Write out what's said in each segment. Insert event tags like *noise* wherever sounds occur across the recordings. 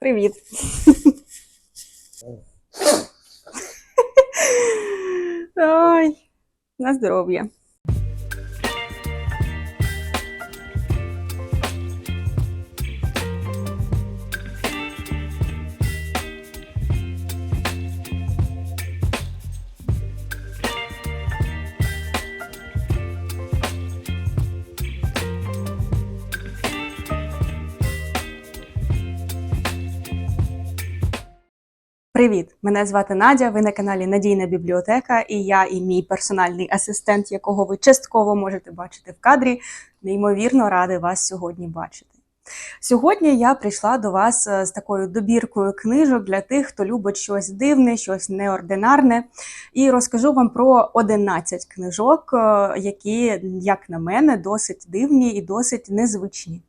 Привіт. Ой, на здоров'я. Привіт! Мене звати Надя. Ви на каналі Надійна бібліотека, і я і мій персональний асистент, якого ви частково можете бачити в кадрі. Неймовірно ради вас сьогодні бачити. Сьогодні я прийшла до вас е, з такою добіркою книжок для тих, хто любить щось дивне, щось неординарне. І розкажу вам про 11 книжок, е, які, як на мене, досить дивні і досить незвичні.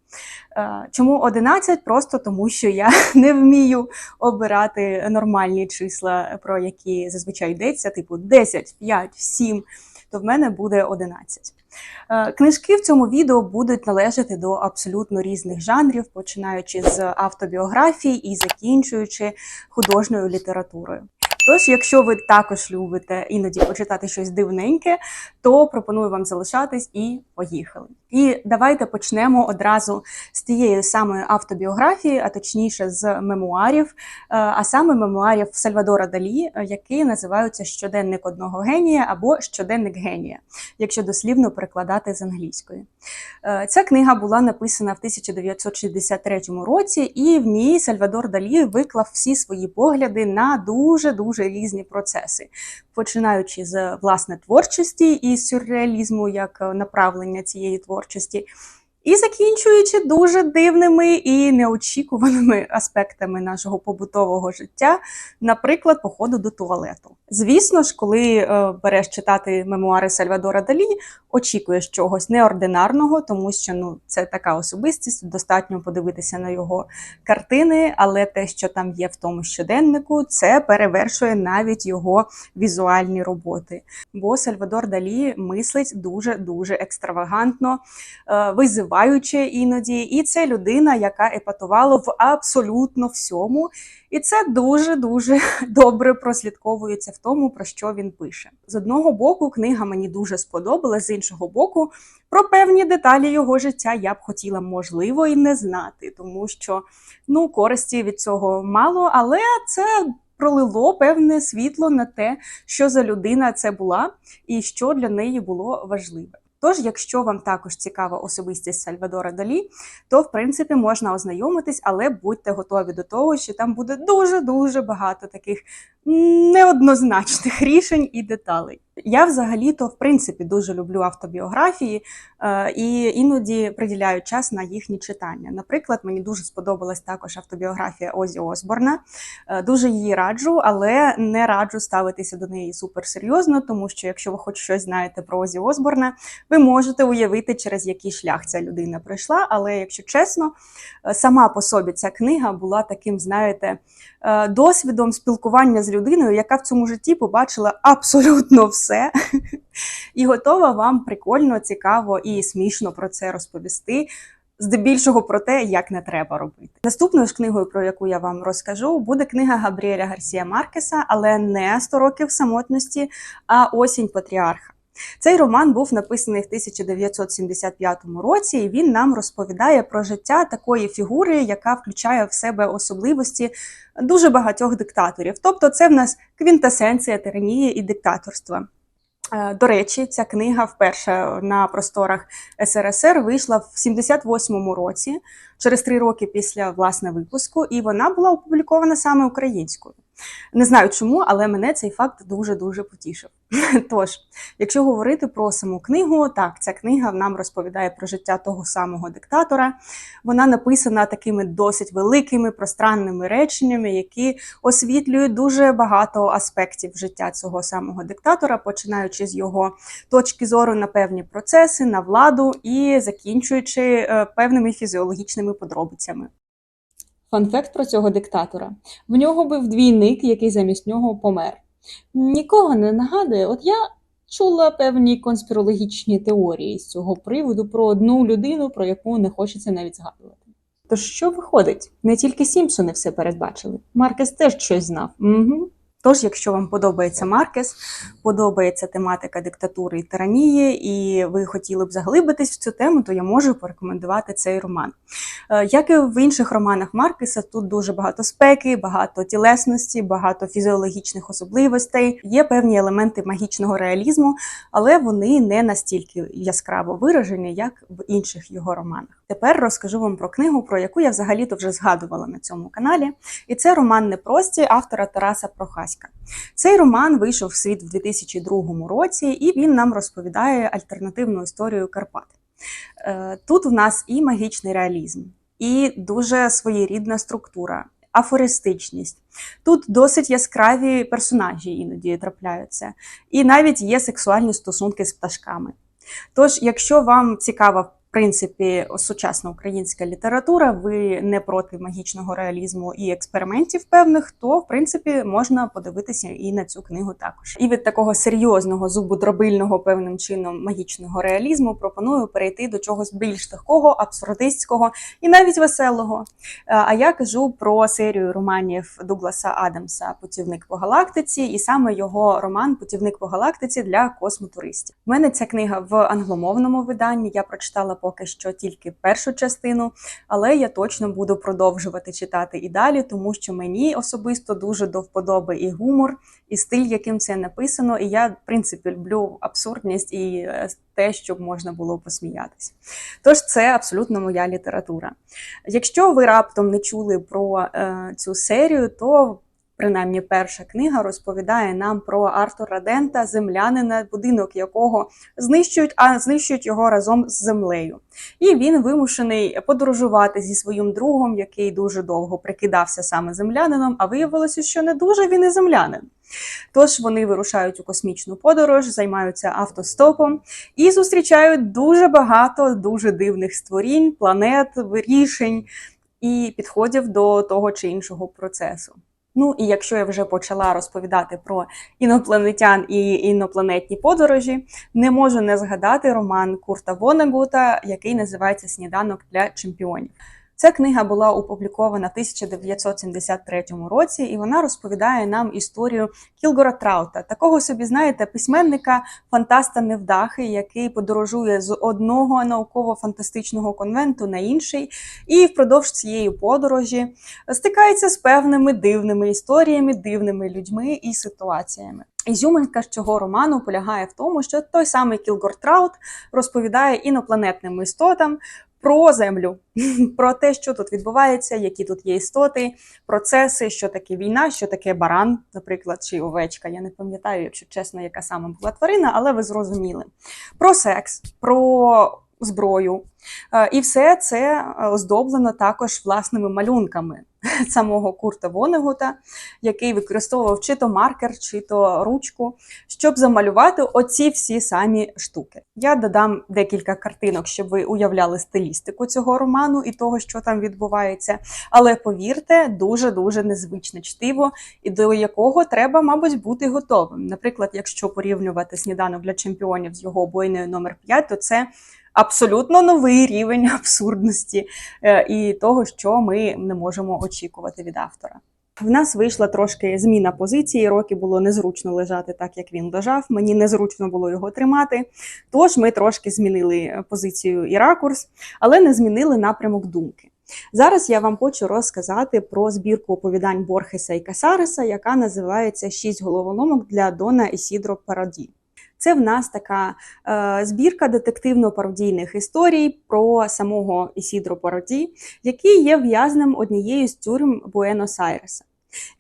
Е, Чому 11? Просто тому, що я *laughs* не вмію обирати нормальні числа, про які зазвичай йдеться, типу 10, 5, 7, то в мене буде 11. Е, Книжки в цьому відео будуть належати до абсолютно різних жанрів, починаючи з автобіографій і закінчуючи художньою літературою. Тож, якщо ви також любите іноді почитати щось дивненьке, то пропоную вам залишатись і поїхали. І давайте почнемо одразу з тієї самої автобіографії, а точніше з мемуарів, е, а саме мемуарів Сальвадора Далі, е, які називаються Щоденник одного генія або Щоденник генія, якщо дослівно перекладати з англійської. Е, Ця книга була написана в 1963 році, і в ній Сальвадор Далі виклав всі свої погляди на дуже дуже різні процеси, починаючи з власне творчості і сюрреалізму як направлення цієї творчості творчості. І закінчуючи дуже дивними і неочікуваними аспектами нашого побутового життя, наприклад, походу до туалету. Звісно ж, коли е, береш читати мемуари Сальвадора Далі, очікуєш чогось неординарного, тому що ну це така особистість, достатньо подивитися на його картини, але те, що там є в тому щоденнику, це перевершує навіть його візуальні роботи. Бо Сальвадор Далі мислить дуже дуже екстравагантно, е, визиваючи іноді, і це людина, яка епатувала в абсолютно всьому. І це дуже дуже *laughs* добре прослідковується в тому, про що він пише. З одного боку, книга мені дуже сподобалась, з іншого боку, про певні деталі його життя я б хотіла, можливо, і не знати, тому що ну користі від цього мало, але це. Пролило певне світло на те, що за людина це була і що для неї було важливе. Тож, якщо вам також цікава особистість Сальвадора Далі, то в принципі можна ознайомитись, але будьте готові до того, що там буде дуже дуже багато таких неоднозначних рішень і деталей. Я взагалі-то в принципі дуже люблю автобіографії е, і іноді приділяю час на їхні читання. Наприклад, мені дуже сподобалась також автобіографія Озі Осборна. Е, дуже її раджу, але не раджу ставитися до неї суперсерйозно, тому що якщо ви хоч щось знаєте про Озі Осборна, ви можете уявити, через який шлях ця людина пройшла. Але якщо чесно, е, сама по собі ця книга була таким, знаєте, досвідом спілкування з людиною, яка в цьому житті побачила абсолютно все, *laughs* і готова вам прикольно, цікаво і смішно про це розповісти. Здебільшого про те, як не треба робити. Наступною ж книгою, про яку я вам розкажу, буде книга Габріеля Гарсія Маркеса, але не «100 років самотності, а Осінь Патріарха. Цей роман був написаний в 1975 році, і він нам розповідає про життя такої фігури, яка включає в себе особливості дуже багатьох диктаторів. Тобто, це в нас квінтесенція тиранії і диктаторства. Е, До речі, ця книга вперше на просторах СРСР вийшла в 78-му році, через три роки після власне випуску, і вона була опублікована саме українською. Не знаю чому, але мене цей факт дуже дуже потішив. *laughs* Тож, якщо говорити про саму книгу, так, ця книга нам розповідає про життя того самого диктатора. Вона написана такими досить великими пространними реченнями, які освітлюють дуже багато аспектів життя цього самого диктатора, починаючи з його точки зору на певні процеси, на владу і закінчуючи е, певними фізіологічними подробицями. Фанфакт про цього диктатора. В нього був двійник, який замість нього помер. Нікого не нагадує, от я чула певні конспірологічні теорії з цього приводу про одну людину, про яку не хочеться навіть згадувати. Тож що виходить? Не тільки Сімпсони все передбачили. Маркес теж щось знав. Угу. Тож, якщо вам подобається Маркес, подобається тематика диктатури і тиранії, і ви хотіли б заглибитись в цю тему, то я можу порекомендувати цей роман. Е, Як і в інших романах Маркеса, тут дуже багато спеки, багато тілесності, багато фізіологічних особливостей. Є певні елементи магічного реалізму, але вони не настільки яскраво виражені, як в інших його романах. Тепер розкажу вам про книгу, про яку я взагалі-то вже згадувала на цьому каналі. І це роман Непрості автора Тараса Прохаська. Цей роман вийшов в світ в 2002 році, і він нам розповідає альтернативну історію Карпат. Е, Тут в нас і магічний реалізм, і дуже своєрідна структура, афористичність. Тут досить яскраві персонажі іноді трапляються, і навіть є сексуальні стосунки з пташками. Тож, якщо вам цікава принципі сучасна українська література, ви не проти магічного реалізму і експериментів певних, то в принципі можна подивитися і на цю книгу також. І від такого серйозного зубодробильного певним чином магічного реалізму пропоную перейти до чогось більш легкого, абсурдистського і навіть веселого. Е, А я кажу про серію романів Дугласа Адамса Путівник по галактиці, і саме його роман Путівник по галактиці для космотуристів. У мене ця книга в англомовному виданні. Я прочитала поки що тільки першу частину, але я точно буду продовжувати читати і далі, тому що мені особисто дуже до вподоби і гумор, і стиль, яким це написано. І я, в принципі, люблю абсурдність і е, те, щоб можна було посміятися. Тож це абсолютно моя література. Якщо ви раптом не чули про е, цю серію, то принаймні перша книга розповідає нам про Артура Дента, землянина, будинок якого знищують, а знищують його разом з землею. І він вимушений подорожувати зі своїм другом, який дуже довго прикидався саме землянином, а виявилося, що не дуже він і землянин. Тож вони вирушають у космічну подорож, займаються автостопом і зустрічають дуже багато дуже дивних створінь, планет, рішень і підходів до того чи іншого процесу. Ну і якщо я вже почала розповідати про інопланетян і інопланетні подорожі, не можу не згадати роман Курта Вонегута, який називається Сніданок для чемпіонів. Ця книга була опублікована в 1973 році, і вона розповідає нам історію Кілгора Траута, такого собі, знаєте, письменника, фантаста невдахи, який подорожує з одного науково-фантастичного конвенту на інший, і впродовж цієї подорожі стикається з певними дивними історіями, дивними людьми і ситуаціями. Ізюминка цього роману полягає в тому, що той самий Кілгор Траут розповідає інопланетним істотам про землю, *laughs* про те, що тут відбувається, які тут є істоти, процеси, що таке війна, що таке баран, наприклад, чи овечка. Я не пам'ятаю, якщо чесно, яка саме була тварина, але ви зрозуміли. Про секс, про зброю. Е, І все це оздоблено також власними малюнками *laughs* самого Курта Вонегута, який використовував чи то маркер, чи то ручку, щоб замалювати оці всі самі штуки. Я додам декілька картинок, щоб ви уявляли стилістику цього роману і того, що там відбувається. Але повірте, дуже дуже незвичне чтиво, і до якого треба, мабуть, бути готовим. Наприклад, якщо порівнювати сніданок для чемпіонів з його обойною номер 5, то це. Абсолютно новий рівень *laughs* абсурдності е, і того, що ми не можемо очікувати від автора. В нас вийшла трошки зміна позиції. Рокі було незручно лежати так, як він лежав. Мені незручно було його тримати. Тож ми трошки змінили позицію і ракурс, але не змінили напрямок думки. Зараз я вам хочу розказати про збірку оповідань Борхеса і Касареса, яка називається Шість головоломок для Дона Ісідро Пароді. Це в нас така е, збірка детективно-пародійних історій про самого Ісідро Пароді, який є в'язнем однієї з тюрм Буенос-Айреса.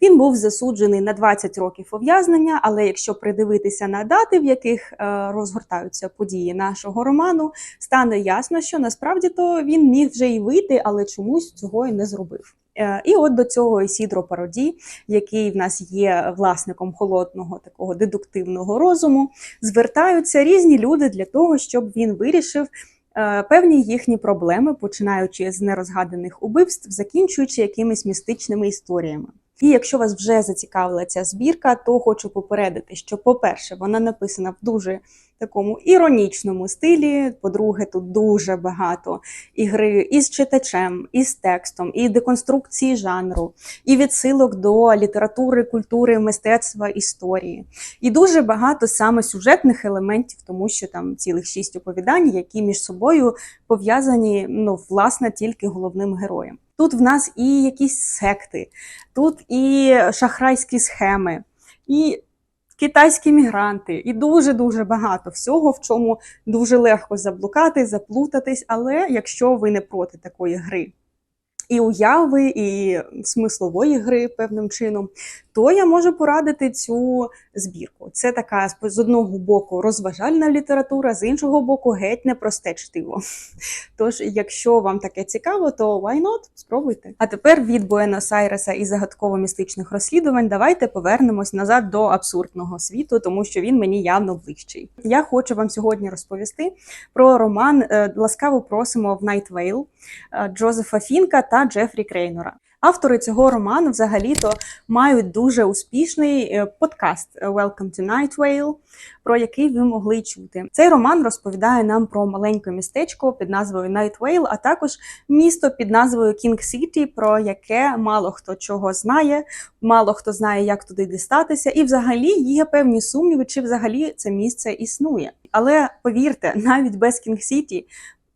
Він був засуджений на 20 років ув'язнення, але якщо придивитися на дати, в яких е, розгортаються події нашого роману, стане ясно, що насправді то він міг вже і вийти, але чомусь цього і не зробив. Е, І от до цього Ісідро Пароді, який в нас є власником холодного такого дедуктивного розуму, звертаються різні люди для того, щоб він вирішив е, певні їхні проблеми, починаючи з нерозгаданих убивств, закінчуючи якимись містичними історіями. І якщо вас вже зацікавила ця збірка, то хочу попередити, що, по-перше, вона написана в дуже такому іронічному стилі. По-друге, тут дуже багато ігри із читачем, із текстом, і деконструкції жанру, і відсилок до літератури, культури, мистецтва, історії. І дуже багато саме сюжетних елементів, тому що там цілих шість оповідань, які між собою пов'язані ну, власне тільки головним героєм. Тут в нас і якісь секти, тут і шахрайські схеми, і китайські мігранти, і дуже дуже багато всього, в чому дуже легко заблукати, заплутатись. Але якщо ви не проти такої гри і уяви, і смислової гри певним чином, то я можу порадити цю збірку. Це така з одного боку розважальна література, з іншого боку, геть непросте чтиво. *laughs* Тож, якщо вам таке цікаво, то why not? Спробуйте. А тепер від Буенос-Айреса і загадково-містичних розслідувань давайте повернемось назад до абсурдного світу, тому що він мені явно ближчий. Я хочу вам сьогодні розповісти про роман е, Ласкаво просимо в е, Джозефа Фінка та Джефрі Крейнора. Автори цього роману взагалі-то мають дуже успішний е, подкаст Welcome to Night Vale, про який ви могли чути. Цей роман розповідає нам про маленьке містечко під назвою Night Vale, а також місто під назвою King City, про яке мало хто чого знає, мало хто знає, як туди дістатися, і взагалі є певні сумніви, чи взагалі це місце існує. Але повірте, *laughs* навіть без King City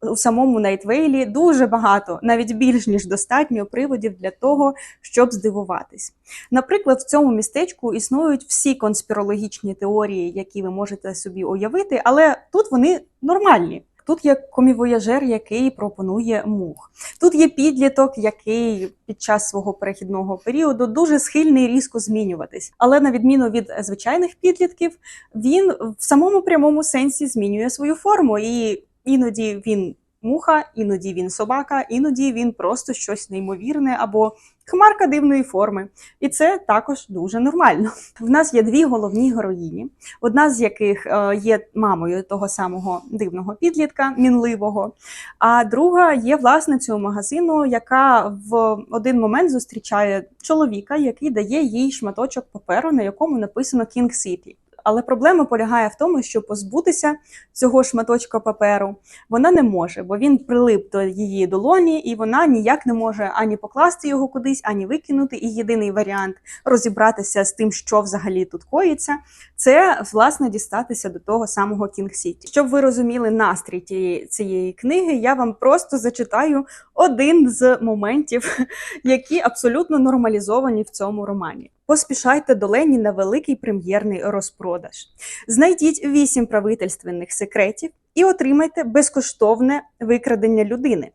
у самому Найтвейлі дуже багато, навіть більш ніж достатньо приводів для того, щоб здивуватись. Наприклад, в цьому містечку існують всі конспірологічні теорії, які ви можете собі уявити, але тут вони нормальні. Тут є комівояжер, який пропонує мух. Тут є підліток, який під час свого перехідного періоду дуже схильний різко змінюватись. Але на відміну від звичайних підлітків, він в самому прямому сенсі змінює свою форму, і іноді він муха, іноді він собака, іноді він просто щось неймовірне або хмарка дивної форми. І це також дуже нормально. В нас є дві головні героїні, одна з яких е, є мамою того самого дивного підлітка, мінливого, а друга є власницею магазину, яка в один момент зустрічає чоловіка, який дає їй шматочок паперу, на якому написано King City. Але проблема полягає в тому, що позбутися цього шматочка паперу вона не може, бо він прилип до її долоні, і вона ніяк не може ані покласти його кудись, ані викинути. І єдиний варіант розібратися з тим, що взагалі тут коїться, це власне дістатися до того самого Кінг Сіті. Щоб ви розуміли настрій тієї цієї книги, я вам просто зачитаю один з моментів, *laughs* які абсолютно нормалізовані в цьому романі. Поспішайте до Лені на великий прем'єрний розпродаж. Знайдіть вісім правительственних секретів і отримайте безкоштовне викрадення людини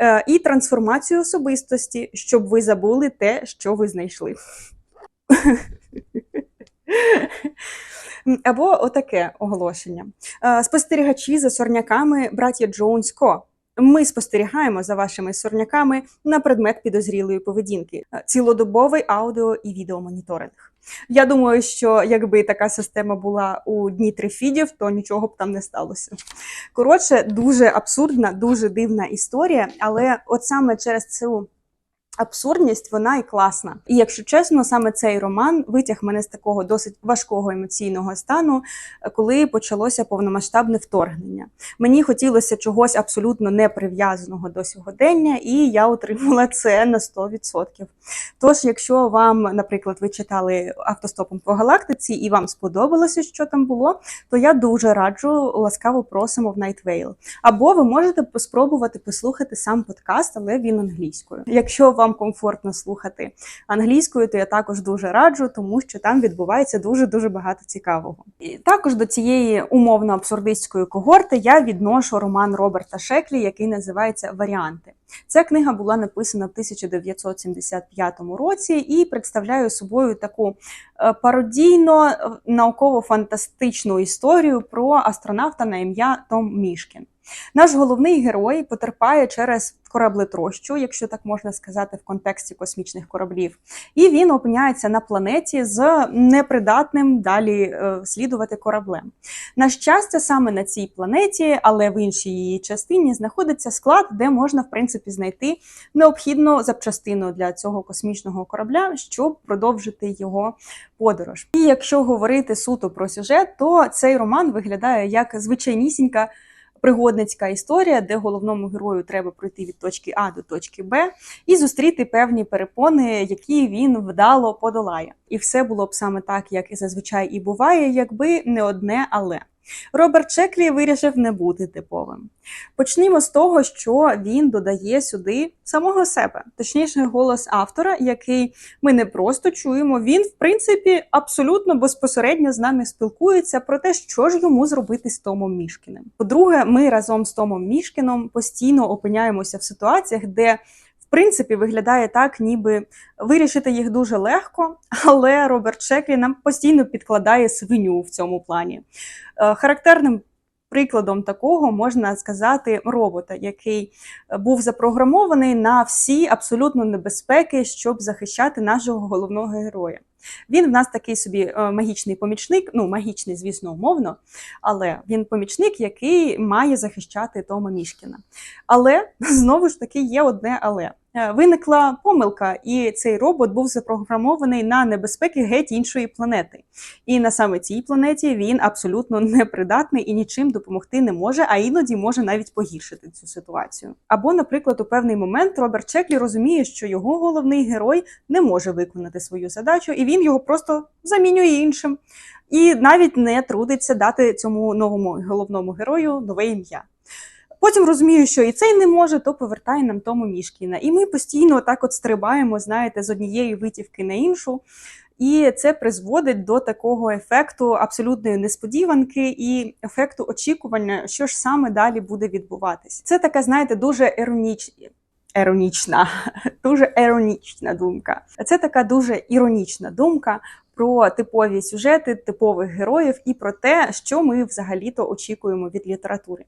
е, і трансформацію особистості, щоб ви забули те, що ви знайшли. Або отаке оголошення. Е, Спостерігачі за сорняками браття Джонс Ко. Ми спостерігаємо за вашими сорняками на предмет підозрілої поведінки, Е, цілодобовий аудіо і відеомоніторинг. Я думаю, що якби така система була у дні трифідів, то нічого б там не сталося. Коротше, дуже абсурдна, дуже дивна історія, але от саме через цю абсурдність вона і класна. І якщо чесно, саме цей роман витяг мене з такого досить важкого емоційного стану, коли почалося повномасштабне вторгнення. Мені хотілося чогось абсолютно не прив'язаного до сьогодення, і я отримала це на 100%. Тож, якщо вам, наприклад, ви читали автостопом по галактиці і вам сподобалося, що там було, то я дуже раджу ласкаво просимо в Vale. Або ви можете спробувати послухати сам подкаст, але він англійською. Якщо вам комфортно слухати англійською, то я також дуже раджу, тому що там відбувається дуже дуже багато цікавого. І також до цієї умовно абсурдистської когорти я відношу роман Роберта Шеклі, який називається Варіанти. Ця книга була написана в 1975 році і представляє собою таку е, пародійно е, науково-фантастичну історію про астронавта на ім'я Том Мішкін. Наш головний герой потерпає через кораблетрощу, якщо так можна сказати, в контексті космічних кораблів, і він опиняється на планеті з непридатним далі е, слідувати кораблем. На щастя, саме на цій планеті, але в іншій її частині знаходиться склад, де можна в принципі знайти необхідну запчастину для цього космічного корабля, щоб продовжити його подорож. І якщо говорити суто про сюжет, то цей роман виглядає як звичайнісінька пригодницька історія, де головному герою треба пройти від точки А до точки Б і зустріти певні перепони, які він вдало подолає. І все було б саме так, як і зазвичай і буває, якби не одне але. Роберт Чеклі вирішив не бути типовим. Почнімо з того, що він додає сюди самого себе, точніше, голос автора, який ми не просто чуємо. Він, в принципі, абсолютно безпосередньо з нами спілкується про те, що ж йому зробити з Томом Мішкіним. По-друге, ми разом з Томом Мішкіном постійно опиняємося в ситуаціях, де принципі виглядає так, ніби вирішити їх дуже легко, але Роберт Шеклі нам постійно підкладає свиню в цьому плані. Е, Характерним прикладом такого можна сказати робота, який е, був запрограмований на всі абсолютно небезпеки, щоб захищати нашого головного героя. Він в нас такий собі е, магічний помічник, ну магічний, звісно, умовно, але він помічник, який має захищати Тома Мішкіна. Але *laughs* знову ж таки є одне але. Е, Виникла помилка, і цей робот був запрограмований на небезпеки геть іншої планети. І на саме цій планеті він абсолютно непридатний і нічим допомогти не може, а іноді може навіть погіршити цю ситуацію. Або, наприклад, у певний момент Роберт Чеклі розуміє, що його головний герой не може виконати свою задачу, і він його просто замінює іншим. І навіть не трудиться дати цьому новому головному герою нове ім'я. Потім розумію, що і цей не може, то повертає нам тому Мішкіна. І ми постійно так от стрибаємо, знаєте, з однієї витівки на іншу. І це призводить до такого ефекту абсолютної несподіванки і ефекту очікування, що ж саме далі буде відбуватись. Це така, знаєте, дуже іроніч... іронічна, *laughs* дуже іронічна думка. Це така дуже іронічна думка про типові сюжети, типових героїв і про те, що ми взагалі-то очікуємо від літератури.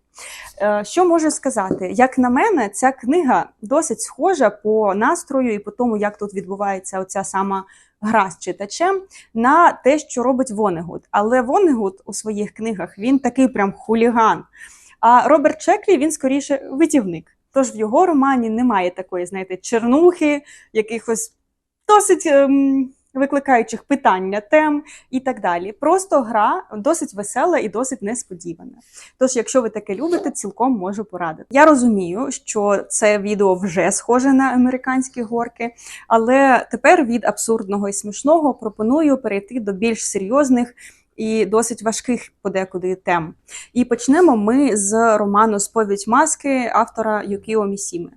Е, Що можу сказати? Як на мене, ця книга досить схожа по настрою і по тому, як тут відбувається оця сама гра з читачем, на те, що робить Вонегуд. Але Вонегуд у своїх книгах він такий прям хуліган. А Роберт Чеклі він скоріше витівник. Тож в його романі немає такої, знаєте, чернухи, якихось досить. Ем, викликаючих питання, тем і так далі. Просто гра досить весела і досить несподівана. Тож, якщо ви таке любите, цілком можу порадити. Я розумію, що це відео вже схоже на американські горки, але тепер від абсурдного і смішного пропоную перейти до більш серйозних. І досить важких подекуди тем. І почнемо ми з роману Сповідь маски автора Юкіо Місіми.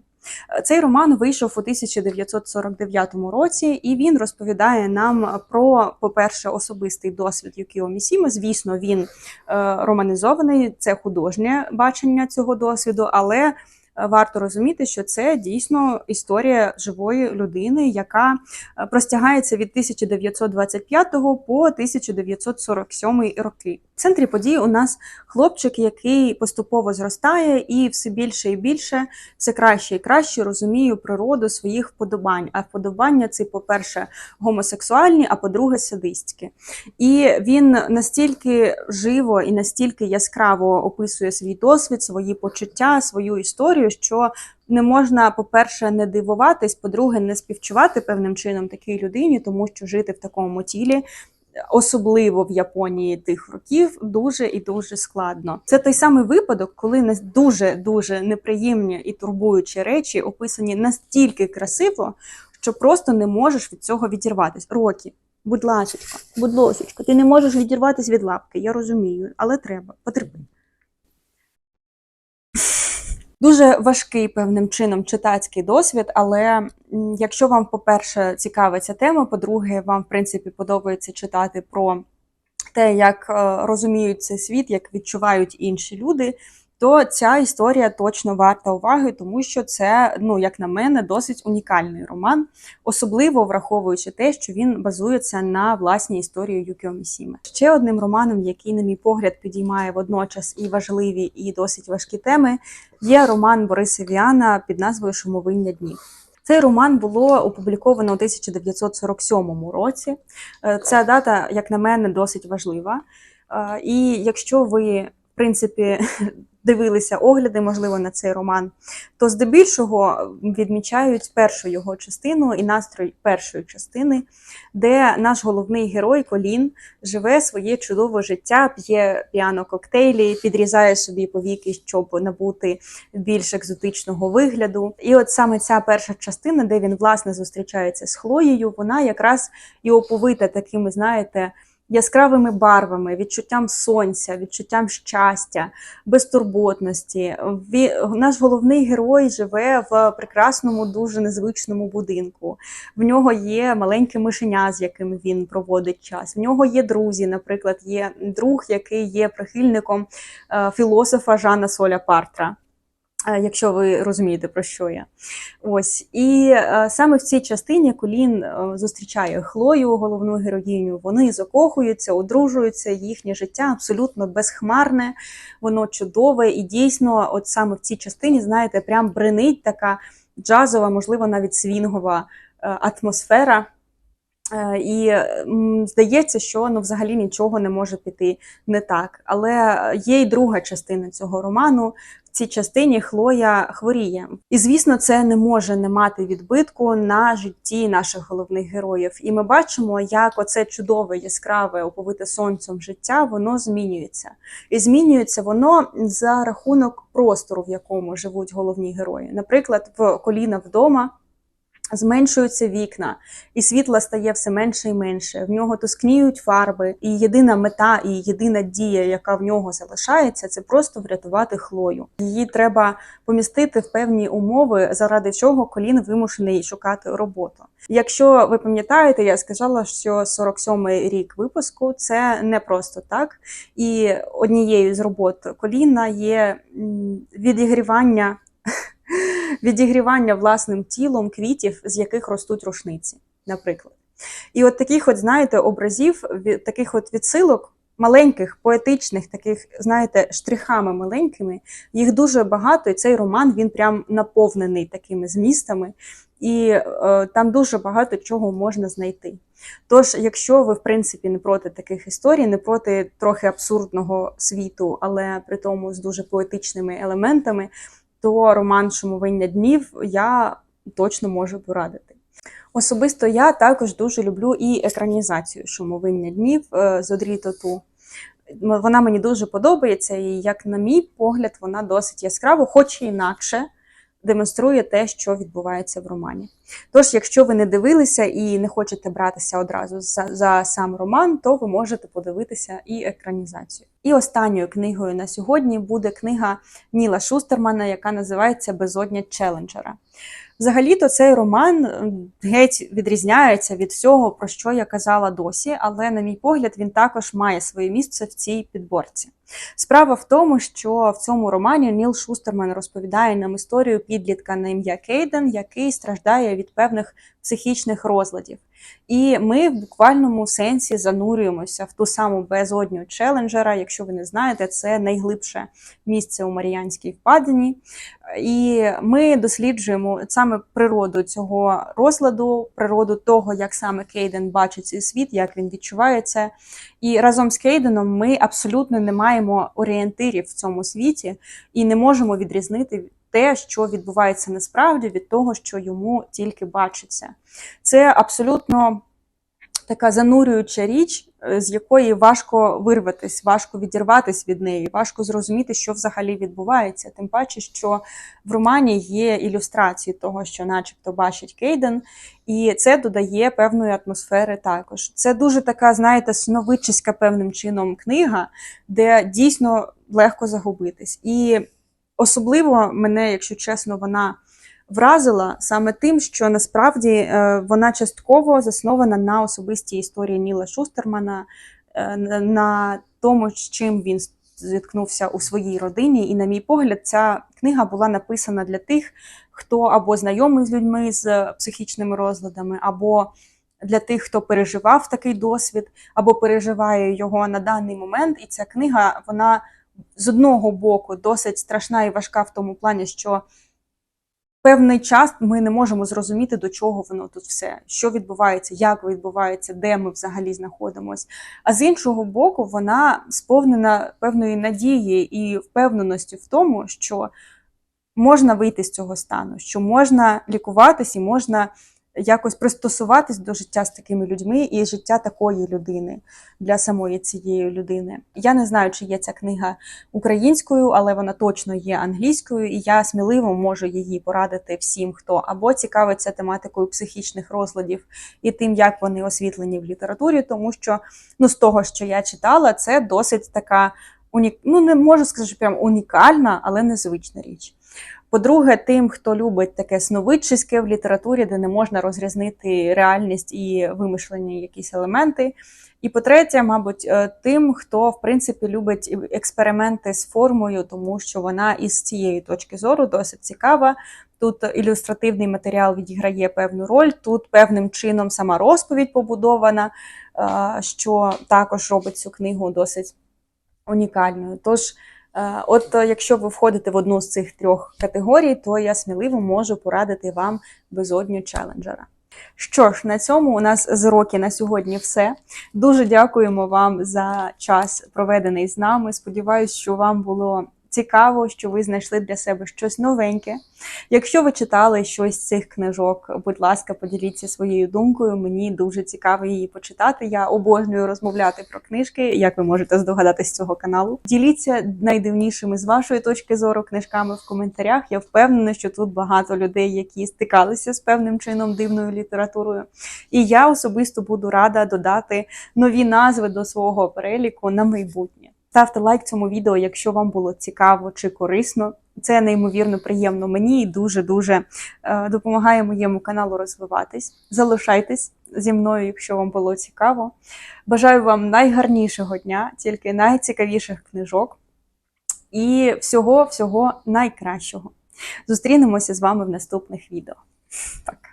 Цей роман вийшов у 1949 році, і він розповідає нам про, по-перше, особистий досвід Юкіо Місіми. Звісно, він е, романізований, це художнє бачення цього досвіду, але варто розуміти, що це дійсно історія живої людини, яка е, простягається від 1925 по 1947 роки. В центрі подій у нас хлопчик, який поступово зростає, і все більше і більше, все краще і краще розуміє природу своїх вподобань. А вподобання це, по-перше, гомосексуальні, а по-друге, садистські. І він настільки живо і настільки яскраво описує свій досвід, свої почуття, свою історію, що не можна, по-перше, не дивуватись, по-друге, не співчувати певним чином такій людині, тому що жити в такому тілі. Особливо в Японії тих років дуже і дуже складно. Це той самий випадок, коли не дуже дуже неприємні і турбуючі речі описані настільки красиво, що просто не можеш від цього відірватися. Рокі, будь ласочка, будь ласочка, ти не можеш відірватися від лапки. Я розумію, але треба. Потерпи. Дуже важкий певним чином читацький досвід, але якщо вам, по-перше, цікава ця тема, по-друге, вам, в принципі, подобається читати про те, як е, розуміють цей світ, як відчувають інші люди, то ця історія точно варта уваги, тому що це, ну як на мене, досить унікальний роман, особливо враховуючи те, що він базується на власній історії Юкіо Місіме. Ще одним романом, який, на мій погляд, підіймає водночас і важливі, і досить важкі теми, є роман Бориса Віана під назвою Шумовиння днів. Цей роман було опубліковано у 1947 році. Е, Ця дата, як на мене, досить важлива. Е, І якщо ви, в принципі, *laughs* дивилися огляди, можливо, на цей роман, то здебільшого відмічають першу його частину і настрой першої частини, де наш головний герой Колін живе своє чудове життя, п'є піано коктейлі, підрізає собі повіки, щоб набути більш екзотичного вигляду. І от саме ця перша частина, де він власне зустрічається з Хлоєю, вона якраз і оповита такими, знаєте, яскравими барвами, відчуттям сонця, відчуттям щастя, безтурботності. Наш головний герой живе в прекрасному, дуже незвичному будинку. В нього є маленьке мишеня, з яким він проводить час. В нього є друзі, наприклад, є друг, який є прихильником е, філософа Жана Соля Партра. Якщо ви розумієте, про що я. Ось. І е, саме в цій частині Колін е, зустрічає Хлою, головну героїню. Вони закохуються, одружуються, їхнє життя абсолютно безхмарне, воно чудове. І дійсно, от саме в цій частині, знаєте, прям бренить така джазова, можливо, навіть свінгова е, атмосфера. Е, І здається, що ну, взагалі нічого не може піти не так. Але є й друга частина цього роману. В цій частині Хлоя хворіє. І звісно, це не може не мати відбитку на житті наших головних героїв. І ми бачимо, як оце чудове, яскраве, оповите сонцем життя, воно змінюється. І змінюється воно за рахунок простору, в якому живуть головні герої. Наприклад, в коліна вдома зменшуються вікна, і світла стає все менше і менше. В нього тускніють фарби, і єдина мета і єдина дія, яка в нього залишається, це просто врятувати хлою. Її треба помістити в певні умови, заради чого колін вимушений шукати роботу. Якщо ви пам'ятаєте, я сказала, що 47-й рік випуску це не просто так. І однією з робот коліна є відігрівання відігрівання власним тілом квітів, з яких ростуть рушниці, наприклад. І от таких, от, знаєте, образів, таких от відсилок, маленьких, поетичних, таких, знаєте, штрихами маленькими, їх дуже багато, і цей роман він прям наповнений такими змістами, і е, там дуже багато чого можна знайти. Тож, якщо ви, в принципі, не проти таких історій, не проти трохи абсурдного світу, але при тому з дуже поетичними елементами, то роман Шумовиння днів я точно можу порадити. Особисто я також дуже люблю і екранізацію Шумовиння днів е, з Одрі Тоту. Вона мені дуже подобається, і, як на мій погляд, вона досить яскраво, хоч і інакше, демонструє те, що відбувається в романі. Тож, якщо ви не дивилися і не хочете братися одразу за, за сам роман, то ви можете подивитися і екранізацію. І останньою книгою на сьогодні буде книга Ніла Шустермана, яка називається Безодня Челенджера. Взагалі-то цей роман геть відрізняється від всього, про що я казала досі, але, на мій погляд, він також має своє місце в цій підборці. Справа в тому, що в цьому романі Ніл Шустерман розповідає нам історію підлітка на ім'я Кейден, який страждає від певних психічних розладів. І ми в буквальному сенсі занурюємося в ту саму безодню челенджера. Якщо ви не знаєте, це найглибше місце у Маріянській впадині. І ми досліджуємо саме природу цього розладу, природу того, як саме Кейден бачить цей світ, як він відчуває це. І разом з Кейденом ми абсолютно не маємо орієнтирів в цьому світі і не можемо відрізнити те, що відбувається насправді, від того, що йому тільки бачиться. Це абсолютно така занурююча річ, з якої важко вирватись, важко відірватись від неї, важко зрозуміти, що взагалі відбувається. Тим паче, що в романі є ілюстрації того, що, начебто, бачить Кейден, і це додає певної атмосфери також. Це дуже така, знаєте, сновидчиська певним чином книга, де дійсно легко загубитись. І особливо мене, якщо чесно, вона вразила саме тим, що насправді е, вона частково заснована на особистій історії Ніла Шустермана, е, на- тому, з чим він зіткнувся у своїй родині. І, на мій погляд, ця книга була написана для тих, хто або знайомий з людьми з психічними розладами, або для тих, хто переживав такий досвід, або переживає його на даний момент. І ця книга, вона з одного боку досить страшна і важка в тому плані, що певний час ми не можемо зрозуміти, до чого воно тут все, що відбувається, як відбувається, де ми взагалі знаходимося. А з іншого боку, вона сповнена певної надії і впевненості в тому, що можна вийти з цього стану, що можна лікуватись і можна якось пристосуватись до життя з такими людьми і життя такої людини для самої цієї людини. Я не знаю, чи є ця книга українською, але вона точно є англійською, і я сміливо можу її порадити всім, хто або цікавиться тематикою психічних розладів і тим, як вони освітлені в літературі, тому що ну з того, що я читала, це досить така унік... ну не можу сказати, прям унікальна, але незвична річ. По-друге, тим, хто любить таке сновидчиське в літературі, де не можна розрізнити реальність і вимишлені якісь елементи. І по-третє, мабуть, е, тим, хто в принципі любить експерименти з формою, тому що вона із цієї точки зору досить цікава. Тут ілюстративний матеріал відіграє певну роль, тут певним чином сама розповідь побудована, е, що також робить цю книгу досить унікальною. Тож, от е, якщо ви входите в одну з цих трьох категорій, то я сміливо можу порадити вам безодню челенджера. Що ж, на цьому у нас з роки на сьогодні все. Дуже дякуємо вам за час, проведений з нами. Сподіваюсь, що вам було цікаво, що ви знайшли для себе щось новеньке. Якщо ви читали щось з цих книжок, будь ласка, поділіться своєю думкою. Мені дуже цікаво її почитати. Я обожнюю розмовляти про книжки, як ви можете здогадатись з цього каналу. Діліться найдивнішими з вашої точки зору книжками в коментарях. Я впевнена, що тут багато людей, які стикалися з певним чином дивною літературою. І я особисто буду рада додати нові назви до свого переліку на майбутнє. Ставте лайк цьому відео, якщо вам було цікаво чи корисно. Це неймовірно приємно мені і дуже дуже е, допомагає моєму каналу розвиватись. Залишайтесь зі мною, якщо вам було цікаво. Бажаю вам найгарнішого дня, тільки найцікавіших книжок і всього всього найкращого. Зустрінемося з вами в наступних відео. Пока.